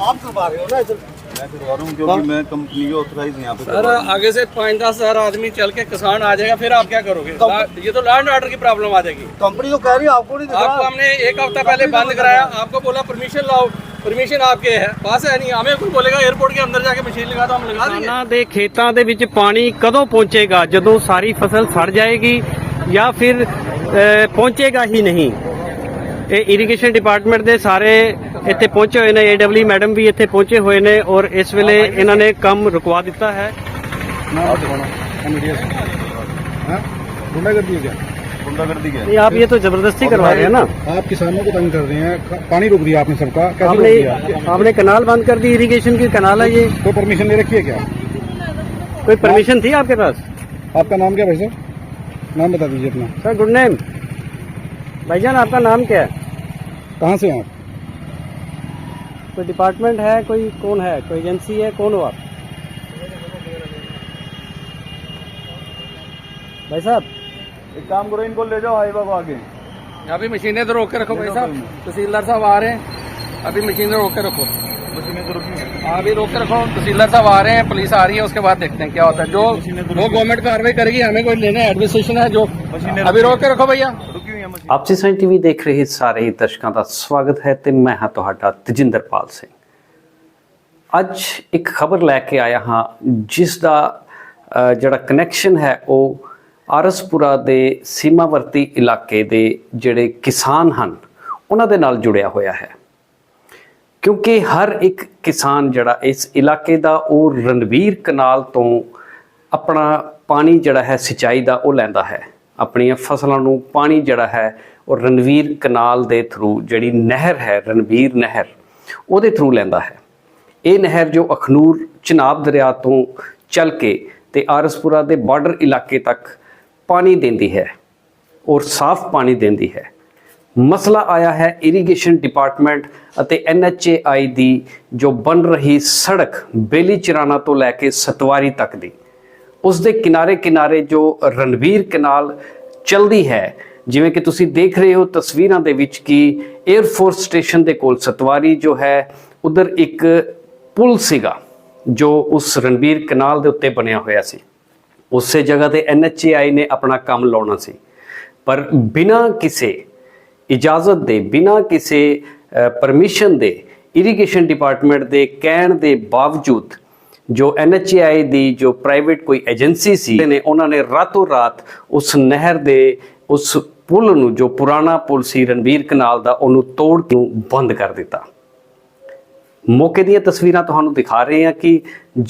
आप करवा रहे हो ना इधर मैं करवा रहा हूँ क्योंकि मैं कंपनी का ऑथराइज यहाँ पे सर करवा रहा हूँ। आगे से पाँच दस हजार आदमी चल के किसान आ जाएगा फिर आप क्या करोगे कब- ला- ये तो लैंड ऑर्डर की प्रॉब्लम आ जाएगी कंपनी तो कह रही है आपको नहीं दिख आपको रहा हमने एक हफ्ता पहले बंद कराया आपको बोला परमिशन लाओ परमिशन आपके है पास है नहीं हमें कोई बोलेगा एयरपोर्ट के अंदर जाके मशीन लगा तो हम लगा देंगे ਕਿਸਾਨਾਂ ਦੇ ਖੇਤਾਂ ਦੇ ਵਿੱਚ ਪਾਣੀ ਕਦੋਂ ਪਹੁੰਚੇਗਾ ਜਦੋਂ ਸਾਰੀ ਫਸਲ ਸੜ ਜਾਏਗੀ ਜਾਂ ਫਿਰ ਅਹ, ਪਹੁੰਚੇਗਾ ਹੀ ਨਹੀਂ ਇਹ ਇਰੀਗੇਸ਼ਨ ਡਿਪਾਰਟਮੈਂਟ ਦੇ ਸਾਰੇ ਇੱਥੇ ਪਹੁੰਚੇ ਹੋਏ ਨੇ ਏਡਬਲਯੂ ਮੈਡਮ ਵੀ ਇੱਥੇ ਪਹੁੰਚੇ ਹੋਏ ਨੇ ਔਰ ਇਸ ਵੇਲੇ ਇਹਨਾਂ ਨੇ ਕੰਮ ਰੁਕਵਾ ਦਿੱਤਾ ਹੈ गुंडागर्दी है क्या गुंडागर्दी क्या है? नहीं आप ये तो जबरदस्ती करवा रहे हैं ना आप किसानों को तंग कर रहे हैं पानी रोक दिया आपने सबका कैसे रोक आपने दिया आपने कनाल बंद कर दी इरिगेशन की कनाल है ये तो परमिशन ले रखी है क्या कोई परमिशन थी आपके पास आपका नाम क्या है भाई साहब नाम बता दीजिए अपना सर गुड नेम भाईजान आपका नाम क्या है? कहाँ से हैं आप? कोई डिपार्टमेंट है कोई कौन है? कोई एजेंसी है कौन हो आप? भाई साहब। एक काम करो इनको ले जाओ हाईवा को आगे। अभी मशीनें तो रोक के रखो भाई साहब। तहसीलदार साहब आ रहे हैं। अभी मशीनें रोक के रखो। मशीनें तो रुकी हाँ, अभी रोक के रखो। तहसीलदार साहब आ रहे हैं पुलिस आ रही है उसके बाद देखते हैं क्या होता है। जो वो गवर्नमेंट कार्रवाई करेगी हमें कोई लेना है एडमिनिस्ट्रेशन है जो मशीनें अभी रोक के रखो भैया। ਆਪਸੀ ਸਾਇੰਸ ਟੀਵੀ ਦੇਖ ਰਹੇ ਸਾਰੇ ਹੀ ਦਰਸ਼ਕਾਂ ਦਾ ਸਵਾਗਤ ਹੈ ਤੇ ਮੈਂ ਹਾਂ ਤੁਹਾਡਾ ਤਜਿੰਦਰਪਾਲ ਸਿੰਘ। ਅੱਜ ਇੱਕ ਖਬਰ ਲੈ ਕੇ ਆਇਆ ਹਾਂ, ਜਿਸ ਦਾ ਜਿਹੜਾ ਕਨੈਕਸ਼ਨ ਹੈ ਉਹ ਆਰਸਪੁਰਾ ਦੇ ਸੀਮਾਵਰਤੀ ਇਲਾਕੇ ਦੇ ਜਿਹੜੇ ਕਿਸਾਨ ਹਨ, ਉਹਨਾਂ ਦੇ ਨਾਲ ਜੁੜਿਆ ਹੋਇਆ ਹੈ। ਕਿਉਂਕਿ ਹਰ ਇੱਕ ਕਿਸਾਨ ਜਿਹੜਾ ਇਸ ਇਲਾਕੇ ਦਾ, ਉਹ ਰਣਵੀਰ ਕਨਾਲ ਤੋਂ ਆਪਣਾ ਪਾਣੀ ਜਿਹੜਾ ਹੈ, ਸਿੰਚਾਈ ਦਾ ਉਹ ਲੈਂਦਾ ਹੈ। ਆਪਣੀਆਂ ਫਸਲਾਂ ਨੂੰ ਪਾਣੀ ਜਿਹੜਾ ਹੈ ਉਹ ਰਣਵੀਰ ਕਨਾਲ ਦੇ ਥਰੂ ਜਿਹੜੀ ਨਹਿਰ ਹੈ, ਰਣਵੀਰ ਨਹਿਰ, ਉਹਦੇ ਥਰੂ ਲੈਂਦਾ ਹੈ। ਇਹ ਨਹਿਰ ਜੋ ਅਖਨੂਰ, ਚਨਾਬ ਦਰਿਆ ਤੋਂ ਚੱਲ ਕੇ ਤੇ ਆਰਸਪੁਰਾ ਦੇ ਬਾਰਡਰ ਇਲਾਕੇ ਤੱਕ ਪਾਣੀ ਦਿੰਦੀ ਹੈ ਔਰ ਸਾਫ਼ ਪਾਣੀ ਦਿੰਦੀ ਹੈ। ਮਸਲਾ ਆਇਆ ਹੈ ਇਰੀਗੇਸ਼ਨ ਡਿਪਾਰਟਮੈਂਟ ਅਤੇ ਐਨਐਚਏਆਈ ਦੀ ਜੋ ਬਣ ਰਹੀ ਸੜਕ ਬੇਲੀ ਚਰਾਣਾ ਤੋਂ ਲੈ ਕੇ ਸਤਵਾਰੀ ਤੱਕ ਦੀ। ਉਸ ਦੇ ਕਿਨਾਰੇ ਕਿਨਾਰੇ ਜੋ ਰਣਵੀਰ ਕਨਾਲ ਚਲਦੀ ਹੈ, ਜਿਵੇਂ ਕਿ ਤੁਸੀਂ ਦੇਖ ਰਹੇ ਹੋ ਤਸਵੀਰਾਂ ਦੇ ਵਿੱਚ ਕਿ 에ਅਰ ਫੋਰਸ ਸਟੇਸ਼ਨ ਦੇ ਕੋਲ ਸਤਵਾਰੀ ਜੋ ਹੈ, ਉਧਰ ਇੱਕ ਪੁਲ ਸੀਗਾ ਜੋ ਉਸ ਰਣਵੀਰ ਕਨਾਲ ਦੇ ਉੱਤੇ ਬਣਿਆ ਹੋਇਆ ਸੀ। ਉਸੇ ਜਗ੍ਹਾ ਤੇ ਐਨਐਚਏਆਈ ਨੇ ਆਪਣਾ ਕੰਮ ਲਾਉਣਾ ਸੀ। ਪਰ ਬਿਨਾਂ ਕਿਸੇ ਇਜਾਜ਼ਤ ਦੇ, ਬਿਨਾਂ ਕਿਸੇ ਪਰਮਿਸ਼ਨ ਦੇ ਇਰੀਗੇਸ਼ਨ ਡਿਪਾਰਟਮੈਂਟ ਦੇ ਕਹਿਣ ਦੇ ਬਾਵਜੂਦ ਜੋ ਐਨਐਚਏਆਈ ਦੀ ਜੋ ਪ੍ਰਾਈਵੇਟ ਕੋਈ ਏਜੰਸੀ ਸੀ ਨੇ ਉਹਨਾਂ ਨੇ ਰਾਤੋਂ ਰਾਤ ਉਸ ਨਹਿਰ ਦੇ, ਉਸ ਪੁਲ ਨੂੰ, ਜੋ ਪੁਰਾਣਾ ਪੁਲ ਸੀ ਰਣਵੀਰ ਕਨਾਲ ਦਾ, ਉਹਨੂੰ ਤੋੜ ਨੂੰ ਬੰਦ ਕਰ ਦਿੱਤਾ। ਮੌਕੇ ਦੀਆਂ ਤਸਵੀਰਾਂ ਤੁਹਾਨੂੰ ਦਿਖਾ ਰਹੇ ਹਾਂ ਕਿ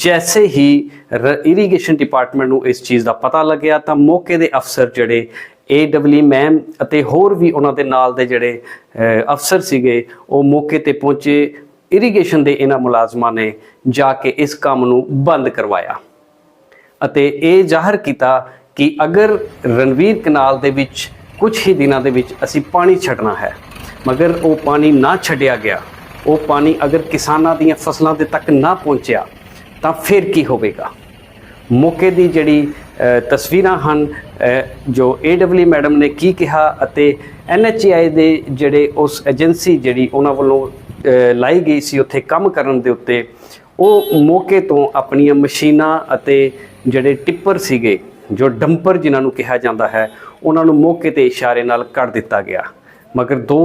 ਜੈਸੇ ਹੀ ਇਰੀਗੇਸ਼ਨ ਡਿਪਾਰਟਮੈਂਟ ਨੂੰ ਇਸ ਚੀਜ਼ ਦਾ ਪਤਾ ਲੱਗਿਆ, ਤਾਂ ਮੌਕੇ ਦੇ ਅਫਸਰ ਜਿਹੜੇ ਏਡਬਲਯੂ ਮੈਮ ਅਤੇ ਹੋਰ ਵੀ ਉਹਨਾਂ ਦੇ ਨਾਲ ਦੇ ਜਿਹੜੇ ਅਫਸਰ ਸੀਗੇ, ਉਹ ਮੌਕੇ ਤੇ ਪਹੁੰਚੇ। ਇਰੀਗੇਸ਼ਨ ਦੇ ਇਹਨਾਂ ਮੁਲਾਜ਼ਮਾਂ ਨੇ ਜਾ ਕੇ ਇਸ ਕੰਮ ਨੂੰ ਬੰਦ ਕਰਵਾਇਆ। ਅਤੇ ਇਹ ਜ਼ਾਹਰ ਕੀਤਾ ਕਿ ਅਗਰ ਰਣਵੀਰ ਕਨਾਲ ਦੇ ਵਿੱਚ ਕੁਝ ਹੀ ਦਿਨਾਂ ਦੇ ਵਿੱਚ ਅਸੀਂ ਪਾਣੀ ਛੱਡਣਾ ਹੈ ਮਗਰ ਉਹ ਪਾਣੀ ਨਾ ਛੱਡਿਆ ਗਿਆ ਉਹ ਪਾਣੀ ਅਗਰ ਕਿਸਾਨਾਂ ਦੀਆਂ ਫਸਲਾਂ ਦੇ ਤੱਕ ਨਾ ਪਹੁੰਚਿਆ ਤਾਂ ਫਿਰ ਕੀ ਹੋਵੇਗਾ? ਮੌਕੇ ਦੀ ਜਿਹੜੀ ਤਸਵੀਰਾਂ ਹਨ ਅ, ਜੋ ਏਡਬਲਯੂ ਮੈਡਮ ਨੇ ਕੀ ਕਿਹਾ ਅਤੇ ਐਨਐਚਆਈ ਦੇ ਜਿਹੜੇ ਉਸ ਏਜੰਸੀ ਜਿਹੜੀ ਉਹਨਾਂ ਵੱਲੋਂ ਲਾਈ ਗਈ ਸੀ ਉੱਥੇ ਕੰਮ ਕਰਨ ਦੇ ਉੱਤੇ ਉਹ ਮੌਕੇ ਤੋਂ ਆਪਣੀਆਂ ਮਸ਼ੀਨਾਂ ਅਤੇ ਜਿਹੜੇ ਟਿੱਪਰ ਸੀਗੇ ਜੋ ਡੰਪਰ ਜਿਨ੍ਹਾਂ ਨੂੰ ਕਿਹਾ ਜਾਂਦਾ ਹੈ ਉਹਨਾਂ ਨੂੰ ਮੌਕੇ ਤੇ ਇਸ਼ਾਰੇ ਨਾਲ ਕੱਢ ਦਿੱਤਾ ਗਿਆ ਮਗਰ ਦੋ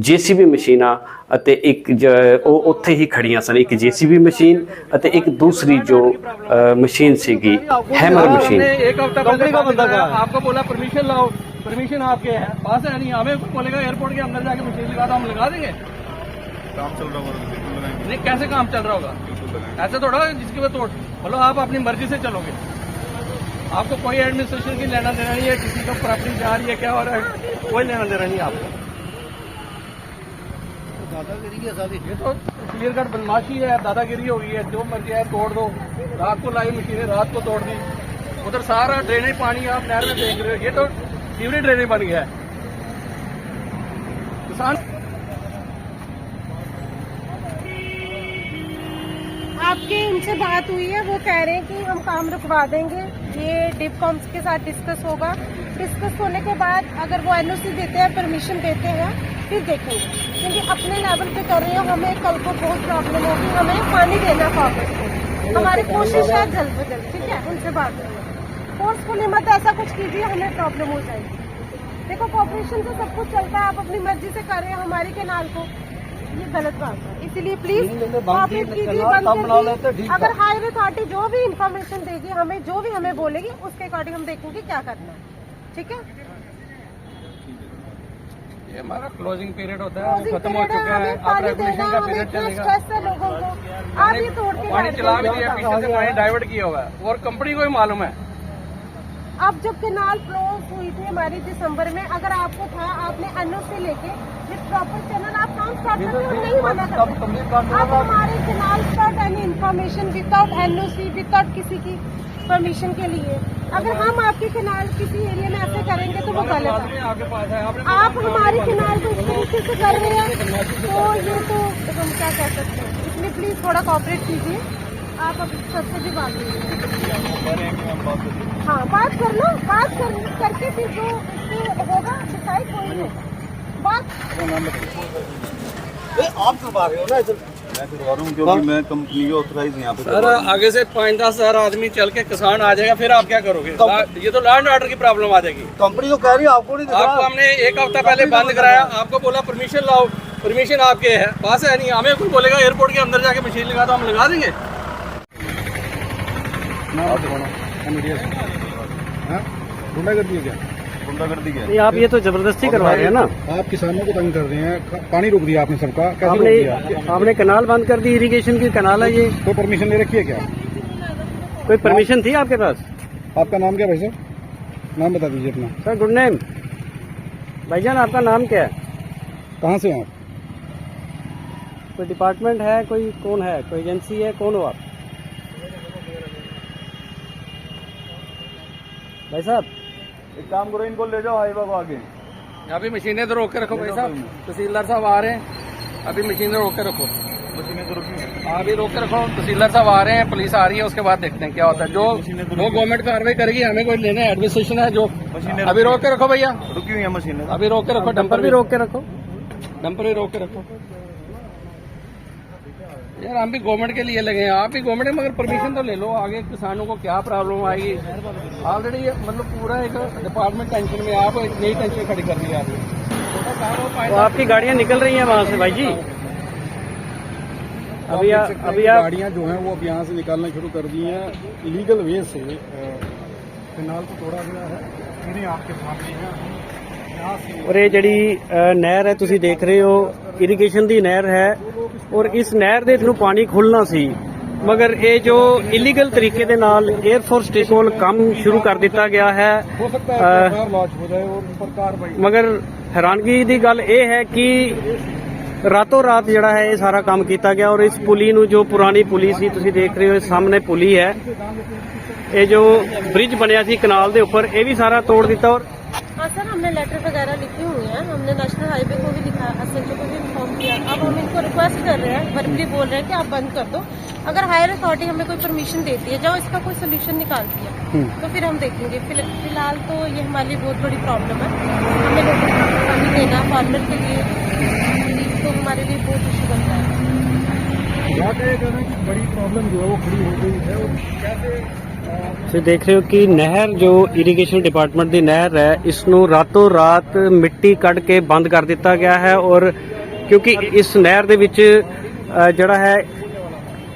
ਜੀਸੀਬੀ ਮਸ਼ੀਨਾਂ ਅਤੇ ਇੱਕ ਜ- ਉਹ ਉੱਥੇ ਹੀ ਖੜੀਆਂ ਸਨ ਇੱਕ ਜੀਸੀਬੀ ਮਸ਼ੀਨ ਅਤੇ ਇੱਕ ਦੂਸਰੀ ਜੋ ਅ, ਮਸ਼ੀਨ ਸੀਗੀ ਹੈਮਰ ਮਸ਼ੀਨ हमने एक हफ्ता कंपनी पहले का बंद बंदा कराया कहाँ है? आपको बोला परमिशन लाओ परमिशन आपके है पास है नहीं हमें कोई बोलेगा एयरपोर्ट के अंदर जाके मशीन लगा तो हम लगा देंगे काम चल रहा होगा तो बिल्कुल लगाएँगे नहीं कैसे काम चल रहा होगा? ऐसे थोड़ा जिसकी वजह तोड़। मतलब आप अपनी मर्ज़ी से चलोगे। आपको कोई एडमिनिस्ट्रेशन की लेना देना नहीं है किसी का प्रॉपर्टी जा रही है क्या हो रहा है कोई लेना देना नहीं है आपको। दादागिरी है। सारी ये तो क्लियर कट बदमाशी है दादागिरी हो गई है जो मर्ज़ी है तोड़ दो। रात को लाई मशीनें रात को तोड़ दी। उधर सारा ड्रेनेज पानी आप नहर में देख रहे हो। ये तो सीवरेज ड्रेनेज बन गया है। किसान आपके इनसे बात हुई है, वो कह रहे हैं कि हम काम रुकवा देंगे। ये डिपकॉम्स के साथ डिस्कस होगा। डिस्कस होने के बाद अगर वो एनओसी देते हैं परमिशन देते हैं, फिर देखेंगे। क्योंकि अपने लेवल पे कर रहे हो, हमें कल को बहुत प्रॉब्लम होगी, हमें पानी देना फार्मर्स को हमारी कोशिश है जल्द से जल्द, ठीक है? उनसे बात करें फोर्सफुली मत ऐसा कुछ कीजिए, हमें प्रॉब्लम हो जाएगी। देखो कॉपरेशन से सब कुछ चलता है, आप अपनी मर्ज़ी से कर रहे हैं, हमारी केनाल को। ये गलत बात है। इसीलिए प्लीज़ करिए ठीक अगर। हाईवे अथॉरिटी जो भी इंफॉर्मेशन देगी हमें जो भी हमें बोलेगी उसके अकॉर्डिंग हम देखेंगे क्या करना है। ठीक है? ये हमारा क्लोजिंग पीरियड होता है खत्म हो चुका है अब रेगुलेशन का पीरियड चलेगा लोगों को। आप ये तोड़ के पानी चला भी दिया पीछे से पानी डाइवर्ट किया हुआ है और कंपनी को ही मालूम है। अब जब केनाल क्लोज हुई थी हमारी दिसंबर में अगर आपको था आपने एनओसी लेके विद प्रॉपर हमारे canal without any information without NOC without किसी की परमिशन के लिए अगर हम आपके केनाल किसी एरिया में ऐसे करेंगे तो वो गलत है। आप हमारी केनाल को इस तरीके से कर रहे हैं तो ये तो हम क्या कह सकते हैं? इसलिए प्लीज़ थोड़ा कॉपरेट कीजिए। आप अब सबसे भी बात कीजिए। हाँ बात कर लो बात कर करके फिर जो होगा डिसाइड कोई नहीं। बात आप करवा रहे हो ना इधर। मैं करवा रहा क्योंकि मैं कंपनी के ऑथराइज यहाँ पे सर करवा रहा। आगे से पाँच दस हज़ार आदमी चल के किसान आ जाएगा फिर आप क्या करोगे? ये तो लैंड ऑर्डर की प्रॉब्लम आ जाएगी। कंपनी तो कह रही है आपको नहीं आपको हमने एक हफ़्ता पहले बंद कराया आपको बोला परमिशन लाओ परमिशन आपके है। पास है नहीं हमें कोई बोलेगा एयरपोर्ट के अंदर जाके मशीन लगा तो हम लगा देंगे। मीडिया हाँ। गुंडागर्दी है क्या? क्या? है? नहीं आप ये तो ज़बरदस्ती करवा रहे हैं ना। आप किसानों को तंग कर रहे हैं। पानी रोक दिया आपने सबका। कैसे रोक आपने दिया? आपने कनाल बंद कर दी इरिगेशन की कनाल है ये। कोई परमिशन ले रखी है क्या? कोई परमिशन थी आपके पास? आपका नाम क्या भाई साहब? नाम बता दीजिए अपना। सर गुड नेम भाईजान आपका नाम क्या है? कहाँ से हो आप? कोई डिपार्टमेंट है कोई कौन है? कोई एजेंसी है कौन हो आप? भाई साहब एक काम करो इनको ले जाओ हाईवा को आगे। अभी मशीनें तो रोक के रखो भाई साहब। तहसीलदार साहब आ रहे हैं। अभी मशीनें रोक के रखो। मशीनें तो रुकी हैं। अभी रोक के रखो। तहसीलदार साहब आ रहे हैं पुलिस आ रही है उसके बाद देखते हैं क्या होता है। जो जो गवर्नमेंट कार्रवाई करेगी हमें कोई लेना है एडमिनिस्ट्रेशन है जो मशीनें अभी रोक के रखो भैया। रुकी हुई है मशीनें। अभी रोक के रखो डंपर भी रोक के रखो। डंपर भी रोक के रखो। यार हम भी गवर्नमेंट के लिए लगे हैं आप भी गवर्नमेंट मगर परमिशन तो ले लो आगे किसानों को क्या प्रॉब्लम आएगी ऑलरेडी मतलब पूरा एक डिपार्टमेंट टेंशन में आप एक नई टेंशन खड़ी कर दी है आपने छोटा काम हो पाए तो आपकी गाड़ियां निकल रही हैं वहां से भाई जी अभी आ, अभी आप गाड़ियाँ जो हैं वो अब यहाँ से निकालना शुरू कर दी हैं लीगल वे से अ, फिलहाल तो तोड़ा गया है मेरे आपके सामने है यहाँ से ਔਰ ਇਹ ਜਿਹੜੀ ਅ, ਨਹਿਰ ਹੈ ਤੁਸੀਂ ਦੇਖ ਰਹੇ ਹੋ ਇਰੀਗੇਸ਼ਨ ਦੀ ਨਹਿਰ ਹੈ ਔਰ ਇਸ ਨਹਿਰ ਦੇ ਥਰੂ ਪਾਣੀ ਖੁੱਲਣਾ ਸੀ। ਮਗਰ ਇਹ ਜੋ ਇਲੀਗਲ ਤਰੀਕੇ ਦੇ ਨਾਲ 에ਅਰ ਫੋਰਸ ਸਟੇਸ਼ਨ ਕੋਲ ਕੰਮ ਸ਼ੁਰੂ ਕਰ ਦਿੱਤਾ ਗਿਆ ਹੈ ਮਗਰ ਹੈਰਾਨਗੀ ਦੀ ਗੱਲ ਇਹ ਹੈ ਕਿ ਰਾਤੋ ਰਾਤ ਜਿਹੜਾ ਹੈ ਇਹ ਸਾਰਾ ਕੰਮ ਕੀਤਾ ਗਿਆ ਔਰ ਇਸ ਪੁਲੀ ਨੂੰ ਜੋ ਪੁਰਾਣੀ ਪੁਲੀ ਸੀ ਤੁਸੀਂ ਦੇਖ ਰਹੇ ਹੋ ਇਸ ਸਾਹਮਣੇ ਪੁਲੀ ਹੈ। ਇਹ ਜੋ ਬ੍ਰਿਜ ਬਣਿਆ ਸੀ ਕਨਾਲ ਦੇ ਉੱਪਰ ਇਹ ਵੀ ਸਾਰਾ ਤੋੜ ਦਿੱਤਾ ਔਰ हाँ सर हमने लेटर वगैरह लिखे हुए हैं। हमने नेशनल हाईवे को भी लिखा है एसएचओ को भी इन्फॉर्म किया। अब हम इनको रिक्वेस्ट कर रहे हैं वर्बली बोल रहे हैं कि आप बंद कर दो। अगर हायर अथॉरिटी हमें कोई परमिशन देती है जाओ इसका कोई सोल्यूशन निकालती है। तो फिर हम देखेंगे। फ़िलहाल तो ये हमारे लिए बहुत बड़ी प्रॉब्लम है। हमें लोगों को पानी देना फार्मर के लिए तो हमारे लिए बहुत इशू बनता है। बड़ी प्रॉब्लम जो है वो खड़ी हो गई है। कैसे ਤੁਸੀਂ ਦੇਖ ਰਹੇ ਹੋ ਕਿ ਨਹਿਰ ਜੋ ਇਰੀਗੇਸ਼ਨ ਡਿਪਾਰਟਮੈਂਟ ਦੀ ਨਹਿਰ ਹੈ ਇਸ ਨੂੰ ਰਾਤੋਂ ਰਾਤ ਮਿੱਟੀ ਕੱਢ ਕੇ ਬੰਦ ਕਰ ਦਿੱਤਾ ਗਿਆ ਹੈ ਔਰ ਕਿਉਂਕਿ ਇਸ ਨਹਿਰ ਦੇ ਵਿੱਚ ਜਿਹੜਾ ਹੈ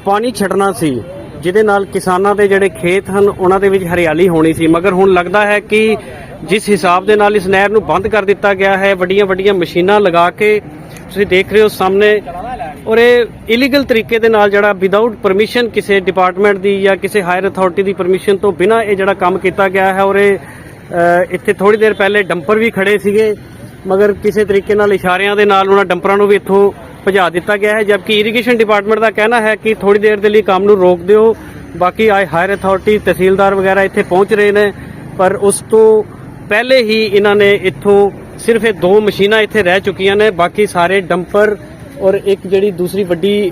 ਪਾਣੀ ਛੱਡਣਾ ਸੀ, ਜਿਹਦੇ ਨਾਲ ਕਿਸਾਨਾਂ ਦੇ ਜਿਹੜੇ ਖੇਤ ਹਨ, ਉਹਨਾਂ ਦੇ ਵਿੱਚ ਹਰਿਆਲੀ ਹੋਣੀ ਸੀ। ਮਗਰ ਹੁਣ ਲੱਗਦਾ ਹੈ ਕਿ ਜਿਸ ਹਿਸਾਬ ਦੇ ਨਾਲ ਇਸ ਨਹਿਰ ਨੂੰ ਬੰਦ ਕਰ ਦਿੱਤਾ ਗਿਆ ਹੈ ਵੱਡੀਆਂ ਵੱਡੀਆਂ ਮਸ਼ੀਨਾਂ ਲਗਾ ਕੇ, ਤੁਸੀਂ ਦੇਖ ਰਹੇ ਹੋ ਸਾਹਮਣੇ ਔਰ ਇਹ ਇਲੀਗਲ ਤਰੀਕੇ ਦੇ ਨਾਲ ਜਿਹੜਾ ਵਿਦਆਊਟ ਪਰਮਿਸ਼ਨ ਕਿਸੇ ਡਿਪਾਰਟਮੈਂਟ ਦੀ ਜਾਂ ਕਿਸੇ ਹਾਇਰ ਅਥਾਰਟੀ ਦੀ ਪਰਮਿਸ਼ਨ ਤੋਂ ਬਿਨਾ ਇਹ ਜਿਹੜਾ ਕੰਮ ਕੀਤਾ ਗਿਆ ਹੈ ਔਰ ਇਹ ਇੱਥੇ ਥੋੜੀ ਦੇਰ ਪਹਿਲੇ ਡੰਪਰ ਵੀ ਖੜੇ ਸੀਗੇ, ਮਗਰ ਕਿਸੇ ਤਰੀਕੇ ਨਾਲ ਇਸ਼ਾਰਿਆਂ ਦੇ ਨਾਲ ਉਹਨਾਂ ਡੰਪਰਾਂ ਨੂੰ ਵੀ ਇੱਥੋਂ ਭਜਾ ਦਿੱਤਾ ਗਿਆ ਹੈ, ਜਦਕਿ ਇਰੀਗੇਸ਼ਨ ਡਿਪਾਰਟਮੈਂਟ ਦਾ ਕਹਿਣਾ ਹੈ ਕਿ ਥੋੜੀ ਦੇਰ ਦੇ ਲਈ ਕੰਮ ਨੂੰ ਰੋਕ ਦਿਓ। ਬਾਕੀ ਆਏ ਹਾਇਰ ਅਥਾਰਟੀ ਤਹਿਸੀਲਦਾਰ ਵਗੈਰਾ ਇੱਥੇ ਪਹੁੰਚ ਰਹੇ ਨੇ, ਪਰ ਉਸ ਤੋਂ ਪਹਿਲੇ ਹੀ ਇਹਨਾਂ ਨੇ ਇੱਥੋਂ ਸਿਰਫ ਇਹ ਦੋ ਮਸ਼ੀਨਾਂ ਇੱਥੇ ਰਹਿ ਚੁੱਕੀਆਂ ਨੇ, ਬਾਕੀ ਸਾਰੇ ਡੰਪਰ ਔਰ ਇੱਕ ਜਿਹੜੀ ਦੂਸਰੀ ਵੱਡੀ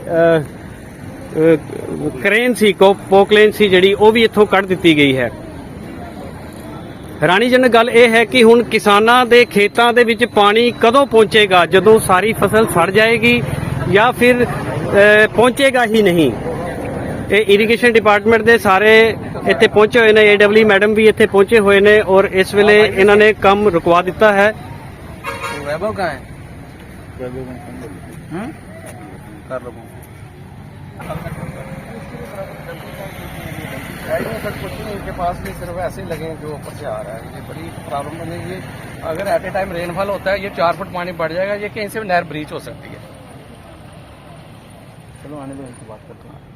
ਕਰੇਨ ਸੀ ਪੋਕਲੇਨ ਸੀ ਜਿਹੜੀ ਉਹ ਵੀ ਇੱਥੋਂ ਕੱਢ ਦਿੱਤੀ ਗਈ ਹੈ। ਹੈਰਾਨੀਜਨਕ ਗੱਲ ਇਹ ਹੈ ਕਿ ਹੁਣ ਕਿਸਾਨਾਂ ਦੇ ਖੇਤਾਂ ਦੇ ਵਿੱਚ ਪਾਣੀ ਕਦੋਂ ਪਹੁੰਚੇਗਾ? ਜਦੋਂ ਸਾਰੀ ਫਸਲ ਸੜ ਜਾਏਗੀ ਜਾਂ ਫਿਰ ਪਹੁੰਚੇਗਾ ਹੀ ਨਹੀਂ? ਇਹ ਇਰੀਗੇਸ਼ਨ ਡਿਪਾਰਟਮੈਂਟ ਦੇ ਸਾਰੇ ਇੱਥੇ ਪਹੁੰਚੇ ਹੋਏ ਨੇ ਏਡਬਲਯੂ ਮੈਡਮ ਵੀ ਇੱਥੇ ਪਹੁੰਚੇ ਹੋਏ ਨੇ ਔਰ ਇਸ ਵੇਲੇ ਇਹਨਾਂ ਨੇ ਕੰਮ ਰੁਕਵਾ ਦਿੱਤਾ ਹੈ। ਵੈਭਵ ਕਾ ਹੈ? इनके पास भी सिर्फ़ ऐसे ही लगे हैं जो ऊपर से आ रहा है ये बड़ी प्रॉब्लम बनेगी अगर एट ए टाइम रेनफॉल होता है ये चार फुट पानी बढ़ जाएगा ये कहीं से भी नहर ब्रीच हो सकती है चलो, आने दो, इनसे बात करते हैं।